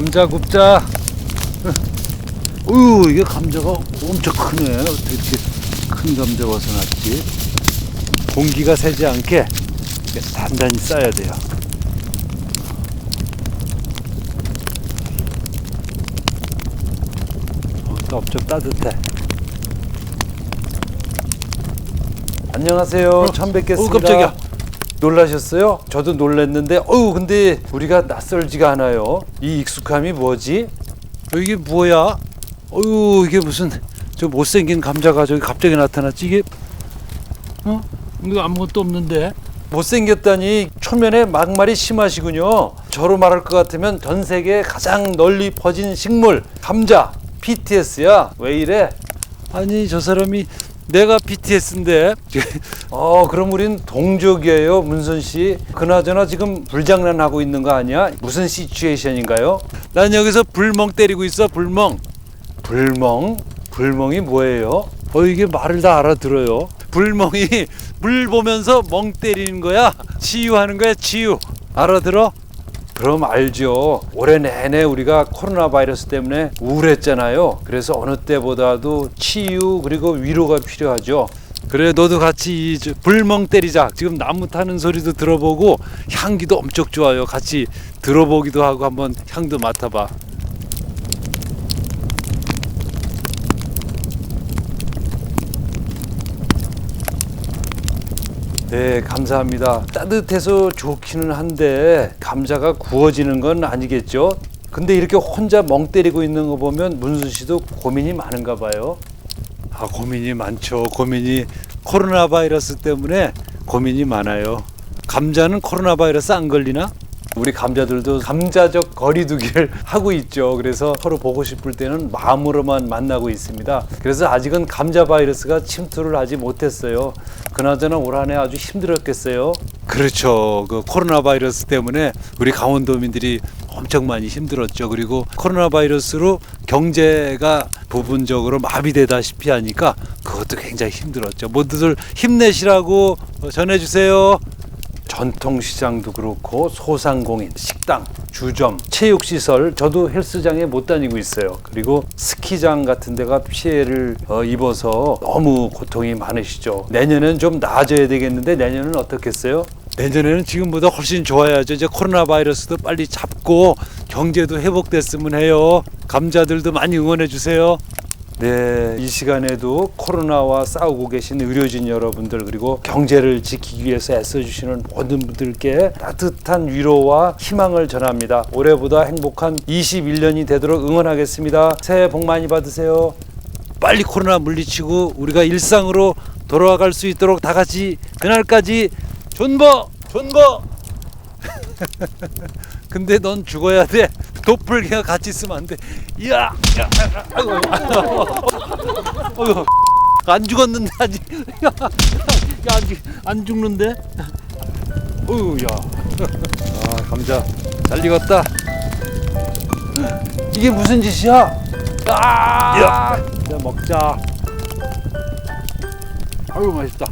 감자 굽자. 어휴, 이게 감자가 엄청 크네. 어떻게 이렇게 큰 감자 벗어났지? 공기가 새지 않게 단단히 싸야 돼요. 어, 껍적 따뜻해. 안녕하세요. 처음 뵙겠습니다. 어, 깜짝이야. 놀라셨어요? 저도 놀랐는데, 어우, 근데 우리가 낯설지가 않아요. 이 익숙함이 뭐지? 어, 이게 뭐야? 어유 이게 무슨 저 못생긴 감자가 저기 갑자기 나타났지? 이게 어? 이거 아무것도 없는데? 못생겼다니 초면에 막말이 심하시군요. 저로 말할 것 같으면 전 세계 가장 널리 퍼진 식물 감자 BTS야. 왜 이래? 아니 저 사람이 내가 BTS인데. 어 그럼 우린 동족이에요 문선 씨. 그나저나 지금 불장난하고 있는 거 아니야? 무슨 시츄에이션인가요? 난 여기서 불멍 때리고 있어 불멍. 불멍? 불멍이 뭐예요? 어 이게 말을 다 알아들어요. 불멍이 물 보면서 멍 때리는 거야. 치유하는 거야 치유. 알아들어? 그럼 알죠. 올해 내내 우리가 코로나 바이러스 때문에 우울했잖아요. 그래서 어느 때보다도 치유 그리고 위로가 필요하죠. 그래 너도 같이 불멍 때리자. 지금 나무 타는 소리도 들어보고 향기도 엄청 좋아요. 같이 들어보기도 하고 한번 향도 맡아봐. 네, 감사합니다. 따뜻해서 좋기는 한데 감자가 구워지는 건 아니겠죠? 근데 이렇게 혼자 멍 때리고 있는 거 보면 문순 씨도 고민이 많은가 봐요. 아, 고민이 많죠. 고민이 코로나 바이러스 때문에 고민이 많아요. 감자는 코로나 바이러스 안 걸리나? 우리 감자들도 감자적 거리두기를 하고 있죠. 그래서 서로 보고 싶을 때는 마음으로만 만나고 있습니다. 그래서 아직은 감자 바이러스가 침투를 하지 못했어요. 그나저나 올 한해 아주 힘들었겠어요. 그렇죠. 그 코로나 바이러스 때문에 우리 강원도민들이 엄청 많이 힘들었죠. 그리고 코로나 바이러스로 경제가 부분적으로 마비되다시피 하니까 그것도 굉장히 힘들었죠. 모두들 힘내시라고 전해주세요. 전통시장도 그렇고 소상공인, 식당, 주점, 체육시설 저도 헬스장에 못 다니고 있어요. 그리고 스키장 같은 데가 피해를 어, 입어서 너무 고통이 많으시죠. 내년엔 좀 나아져야 되겠는데 내년은 어떻겠어요? 내년에는 지금보다 훨씬 좋아야죠. 이제 코로나 바이러스도 빨리 잡고 경제도 회복됐으면 해요. 감자들도 많이 응원해 주세요. 네, 이 시간에도 코로나와 싸우고 계신 의료진 여러분들 그리고 경제를 지키기 위해서 애써주시는 모든 분들께 따뜻한 위로와 희망을 전합니다. 올해보다 행복한 21년이 되도록 응원하겠습니다. 새해 복 많이 받으세요. 빨리 코로나 물리치고 우리가 일상으로 돌아갈 수 있도록 다 같이 그날까지 존버 존버. 근데 넌 죽어야 돼. 도플갱어 같이 있으면 안 돼. 이야. 야, 아이고, 아이고, 안 죽었는데 아직. 야, 안, 죽- 안 죽는데? 어유, 야. 아, 감자 잘 익었다. 이게 무슨 짓이야? 아! 야, 먹자. 아유 맛있다.